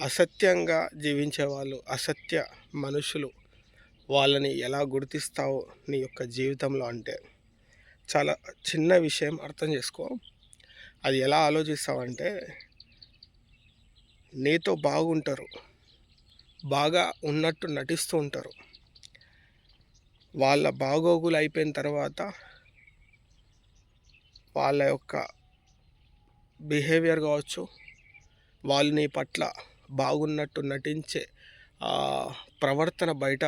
అసత్యంగా జీవించే వాళ్ళు అసత్య మనుషులు వాళ్ళని ఎలా గుర్తిస్తావు నీ యొక్క జీవితంలో అంటే? చాలా చిన్న విషయం అర్థం చేసుకో. అది ఎలా ఆలోచిస్తావంటే నీతో బాగుంటారు. బాగా ఉన్నట్టు నటిస్తూ ఉంటారు. వాళ్ళ బాగోగులు అయిపోయిన తర్వాత వాళ్ళ యొక్క బిహేవియర్ కావచ్చు వాళ్ళు నీ పట్ల బాగున్నట్టు నటించే ప్రవర్తన బయట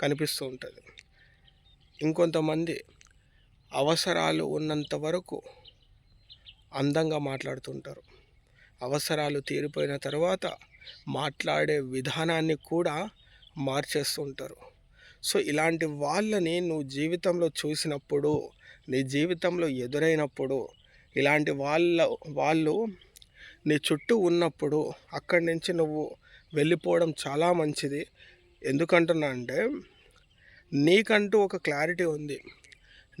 కనిపిస్తూ ఉంటుంది. ఇంకొంతమంది అవసరాలు ఉన్నంత వరకు అందంగా మాట్లాడుతుంటారు. అవసరాలు తీరిపోయిన తర్వాత మాట్లాడే విధానాన్ని కూడా మార్చేస్తుంటారు. సో ఇలాంటి వాళ్ళని నువ్వు జీవితంలో చూసినప్పుడు నీ జీవితంలో ఎదురైనప్పుడు ఇలాంటి వాళ్ళ వాళ్ళు నీ చుట్టూ ఉన్నప్పుడు అక్కడి నుంచి నువ్వు వెళ్ళిపోవడం చాలా మంచిది. ఎందుకంటున్నా అంటే నీకంటూ ఒక క్లారిటీ ఉంది.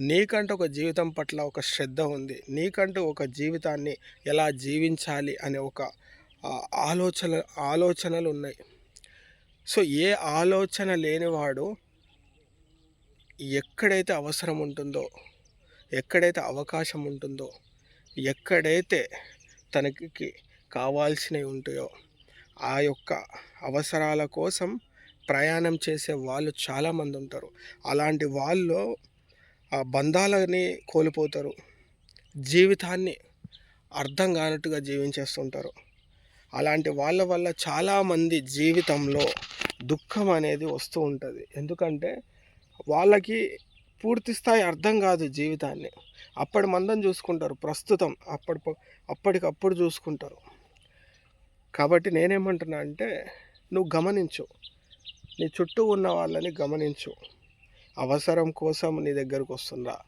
నీకంటూ ఒక జీవితం పట్ల ఒక శ్రద్ధ ఉంది. నీకంటూ ఒక జీవితాన్ని ఎలా జీవించాలి అనే ఒక ఆలోచన ఆలోచనలు ఉన్నాయి. సో ఏ ఆలోచన లేనివాడు ఎక్కడైతే అవసరం ఉంటుందో ఎక్కడైతే అవకాశం ఉంటుందో ఎక్కడైతే తనకి కావాల్సినవి ఉంటాయో ఆ యొక్క అవసరాల కోసం ప్రయాణం చేసే వాళ్ళు చాలామంది ఉంటారు. అలాంటి వాళ్ళు ఆ బంధాలని కోల్పోతారు. జీవితాన్ని అర్థం కానట్టుగా జీవించేస్తుంటారు. అలాంటి వాళ్ళ వల్ల చాలామంది జీవితంలో దుఃఖం అనేది వస్తూ ఉంటుంది. ఎందుకంటే వాళ్ళకి పూర్తి స్థాయి అర్థం కాదు జీవితాన్ని. అప్పటి మందం చూసుకుంటారు ప్రస్తుతం అప్పటి అప్పటికప్పుడు చూసుకుంటారు. కాబట్టి నేనేమంటున్నా అంటే నువ్వు గమనించు. నీ చుట్టూ ఉన్న వాళ్ళని గమనించు. అవసరం కోసం నీ దగ్గరకు వస్తుందా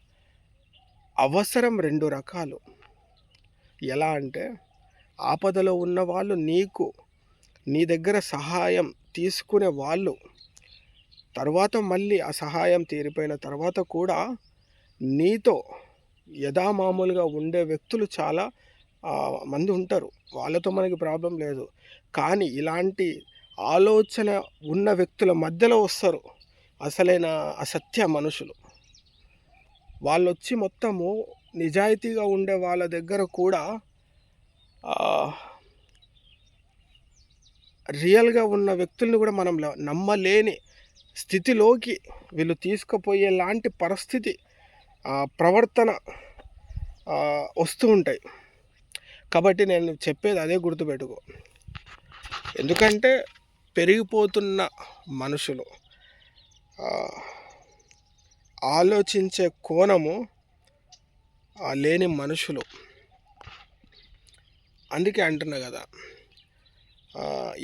అవసరం రెండు రకాలు. ఎలా అంటే ఆపదలో ఉన్న వాళ్ళు నీకు నీ దగ్గర సహాయం తీసుకునే వాళ్ళు. తర్వాత మళ్ళీ ఆ సహాయం తీరిపోయిన తర్వాత కూడా నీతో యథామామూలుగా ఉండే వ్యక్తులు చాలా మంది ఉంటారు. వాళ్ళతో మనకి ప్రాబ్లం లేదు. కానీ ఇలాంటి ఆలోచన ఉన్న వ్యక్తుల మధ్యలో వస్తారు. అసలైన అసత్య మనుషులు. వాళ్ళు వచ్చి మొత్తము నిజాయితీగా ఉండే వాళ్ళ దగ్గర కూడా రియల్గా ఉన్న వ్యక్తుల్ని కూడా మనం నమ్మలేని స్థితిలోకి వీళ్ళు తీసుకుపోయే లాంటి పరిస్థితి ప్రవర్తన వస్తూ ఉంటాయి. కాబట్టి నేను చెప్పేది అదే గుర్తుపెట్టుకో. ఎందుకంటే పెరిగిపోతున్న మనుషులు ఆలోచించే కోణము లేని మనుషులు. అందుకే అంటున్నా కదా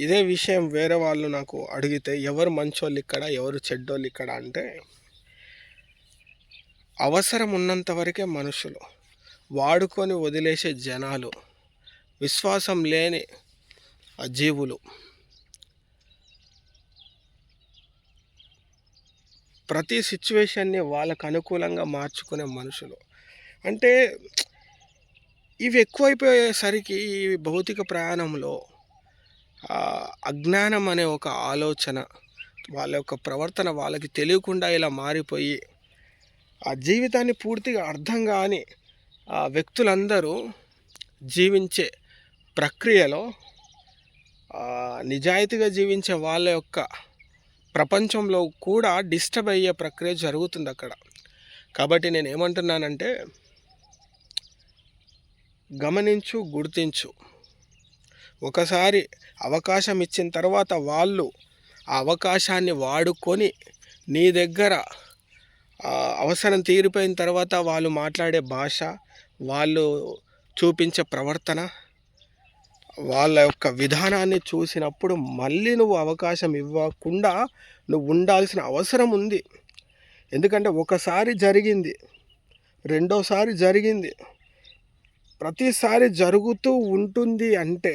ఇదే విషయం వేరే వాళ్ళు నాకు అడిగితే ఎవరు మంచోళ్ళు ఇక్కడ ఎవరు చెడ్డోళ్ళు ఇక్కడ అంటే అవసరం ఉన్నంత వరకే మనుషులు వాడుకొని వదిలేసే జనాలు విశ్వాసం లేని జీవులు. ప్రతి సిచ్యువేషన్ని వాళ్ళకు అనుకూలంగా మార్చుకునే మనుషులు. అంటే ఇవి ఎక్కువైపోయేసరికి ఈ భౌతిక ప్రయాణంలో అజ్ఞానం అనే ఒక ఆలోచన వాళ్ళ యొక్క ప్రవర్తన వాళ్ళకి తెలియకుండా ఇలా మారిపోయి ఆ జీవితాన్ని పూర్తిగా అర్థం కాని ఆ వ్యక్తులందరూ జీవించే ప్రక్రియలో నిజాయితీగా జీవించే వాళ్ళ యొక్క ప్రపంచంలో కూడా డిస్టర్బ్ అయ్యే ప్రక్రియ జరుగుతుంది అక్కడ. కాబట్టి నేను ఏమంటున్నానంటే గమనించు గుర్తించు. ఒకసారి అవకాశం ఇచ్చిన తర్వాత వాళ్ళు ఆ అవకాశాన్ని వాడుకొని నీ దగ్గర అవసరం తీరిపోయిన తర్వాత వాళ్ళు మాట్లాడే భాష వాళ్ళు చూపించే ప్రవర్తన వాళ్ళ యొక్క విధానాన్ని చూసినప్పుడు మళ్ళీ నువ్వు అవకాశం ఇవ్వకుండా నువ్వు ఉండాల్సిన అవసరం ఉంది. ఎందుకంటే ఒకసారి జరిగింది రెండోసారి జరిగింది ప్రతిసారి జరుగుతూ ఉంటుంది అంటే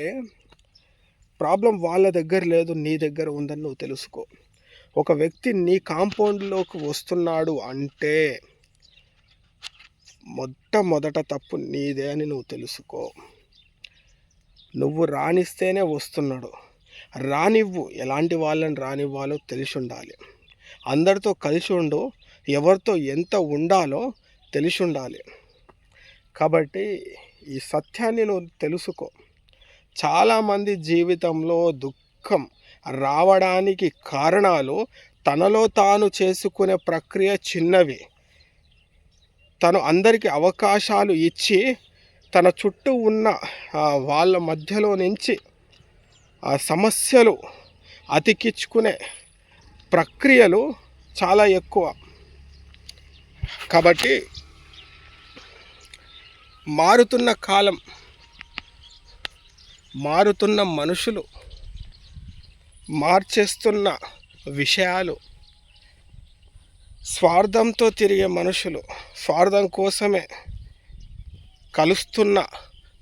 ప్రాబ్లం వాళ్ళ దగ్గర లేదు నీ దగ్గర ఉందని నువ్వు తెలుసుకో. ఒక వ్యక్తి నీ కాంపౌండ్లోకి వస్తున్నాడు అంటే మొట్టమొదట తప్పు నీదే అని నువ్వు తెలుసుకో. నువ్వు రాణిస్తేనే వస్తున్నాడు. రానివ్వు ఎలాంటి వాళ్ళని రానివ్వాలో తెలిసి ఉండాలి అందరితో కలిసి ఉండు ఎవరితో ఎంత ఉండాలో తెలిసి ఉండాలి కాబట్టి ఈ సత్యాన్ని నువ్వు తెలుసుకో. చాలామంది జీవితంలో దుఃఖం రావడానికి కారణాలు తనలో తాను చేసుకునే ప్రక్రియ చిన్నవి. తను అందరికీ అవకాశాలు ఇచ్చి తన చుట్టూ ఉన్న వాళ్ళ మధ్యలో నుంచి ఆ సమస్యలు అతికించుకునే ప్రక్రియలు చాలా ఎక్కువ. కాబట్టి మారుతున్న కాలం మారుతున్న మనుషులు మార్చేస్తున్న విషయాలు. స్వార్థంతో తిరిగే మనుషులు స్వార్థం కోసమే కలుస్తున్న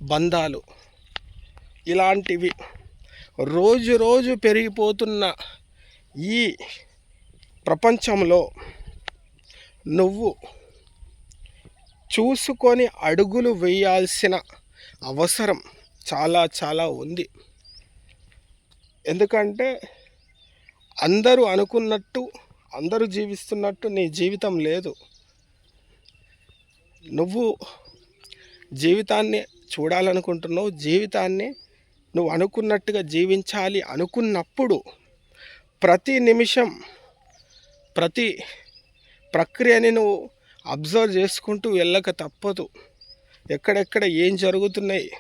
బంధాలు. ఇలాంటివి రోజు రోజు పెరిగిపోతున్న ఈ ప్రపంచంలో నువ్వు చూసుకొని అడుగులు వేయాల్సిన అవసరం చాలా చాలా ఉంది. ఎందుకంటే అందరూ అనుకున్నట్టు అందరూ జీవిస్తున్నట్టు నీ జీవితం లేదు. నువ్వు జీవితాన్ని చూడాలనుకుంటున్నావు జీవితాన్ని నువ్వు అనుకున్నట్టుగా జీవించాలి అనుకున్నప్పుడు ప్రతి నిమిషం ప్రతి ప్రక్రియని నువ్వు అబ్జర్వ్ చేసుకుంటూ వెళ్ళక తప్పదు. ఎక్కడెక్కడ ఏం జరుగుతున్నాయి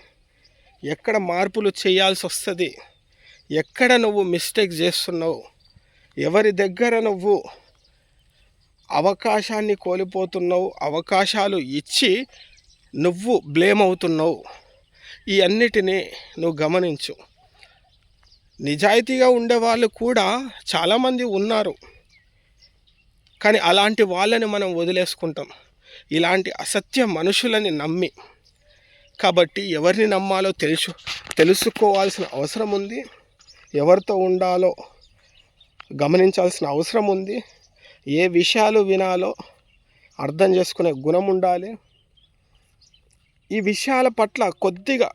ఎక్కడ మార్పులు చేయాల్సి వస్తుంది ఎక్కడ నువ్వు మిస్టేక్ చేస్తున్నావు? ఎవరి దగ్గర నువ్వు అవకాశాన్ని కోల్పోతున్నావు? అవకాశాలు ఇచ్చి నువ్వు బ్లేమ్ అవుతున్నావు? ఈ అన్నిటినీ నువ్వు గమనించు. నిజాయితీగా ఉండేవాళ్ళు కూడా చాలామంది ఉన్నారు. కానీ అలాంటి వాళ్ళని మనం వదిలేసుకుంటాం. ఇలాంటి అసత్య మనుషులని నమ్మి. కాబట్టి ఎవరిని నమ్మాలో తెలుసు తెలుసుకోవాల్సిన అవసరం ఉంది. ఎవరితో ఉండాలో గమనించాల్సిన అవసరం ఉంది. ఏ విషయాలు వినాలో అర్థం చేసుకునే గుణం ఉండాలి. ఈ విషయాల పట్ల కొద్దిగా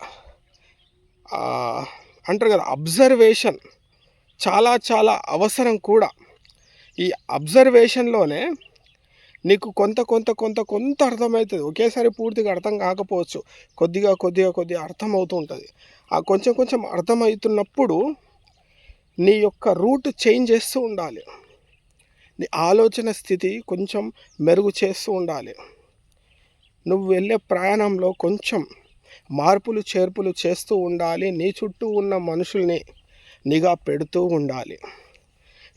అంటారు కదా అబ్జర్వేషన్ చాలా చాలా అవసరం కూడా. ఈ అబ్జర్వేషన్లోనే నీకు కొంత కొంత కొంత కొంత అర్థమవుతుంది. ఒకేసారి పూర్తిగా అర్థం కాకపోవచ్చు. కొద్దిగా కొద్దిగా కొద్దిగా అర్థమవుతూ ఉంటుంది. ఆ కొంచెం కొంచెం అర్థమవుతున్నప్పుడు నీ యొక్క రూట్ చేంజ్ చేస్తూ ఉండాలి. నీ ఆలోచన స్థితి కొంచెం మెరుగు చేస్తూ ఉండాలి. నువ్వు వెళ్ళే ప్రయాణంలో కొంచెం మార్పులు చేర్పులు చేస్తూ ఉండాలి. నీ చుట్టూ ఉన్న మనుషుల్ని నిఘా పెడుతూ ఉండాలి.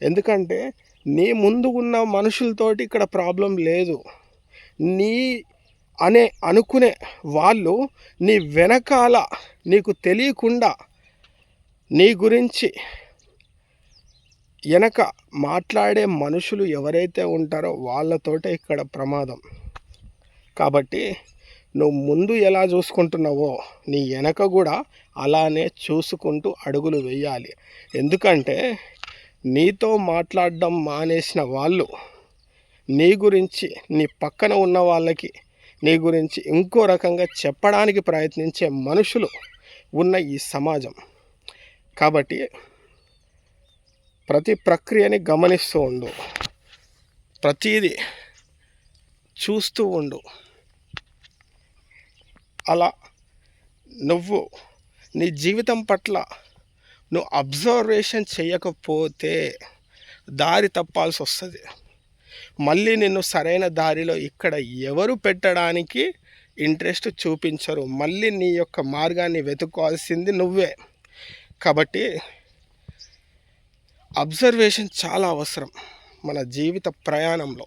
ఎందుకంటే నీ ముందు ఉన్న మనుషులతోటి ఇక్కడ ప్రాబ్లం లేదు. నీ అనే అనుకునే వాళ్ళు నీ వెనకాల నీకు తెలియకుండా నీ గురించి వెనక మాట్లాడే మనుషులు ఎవరైతే ఉంటారో వాళ్ళతోటే ఇక్కడ ప్రమాదం. కాబట్టి నువ్వు ముందు ఎలా చూసుకుంటున్నావో నీ వెనక కూడా అలానే చూసుకుంటూ అడుగులు వేయాలి. ఎందుకంటే నీతో మాట్లాడడం మానేసిన వాళ్ళు నీ గురించి నీ పక్కన ఉన్న వాళ్ళకి నీ గురించి ఇంకో రకంగా చెప్పడానికి ప్రయత్నించే మనుషులు ఉన్న ఈ సమాజం. కాబట్టి ప్రతి ప్రక్రియని గమనిస్తూ ఉండు. ప్రతీది చూస్తూ ఉండు. అలా నువ్వు నీ జీవితం పట్ల నువ్వు అబ్జర్వేషన్ చేయకపోతే దారి తప్పాల్సి వస్తుంది మళ్ళీ నిన్ను సరైన దారిలో ఇక్కడ ఎవరు పెట్టడానికి ఇంట్రెస్ట్ చూపించరు. మళ్ళీ నీ యొక్క మార్గాన్ని వెతుక్కోవాల్సింది నువ్వే. కాబట్టి అబ్జర్వేషన్ చాలా అవసరం మన జీవిత ప్రయాణంలో.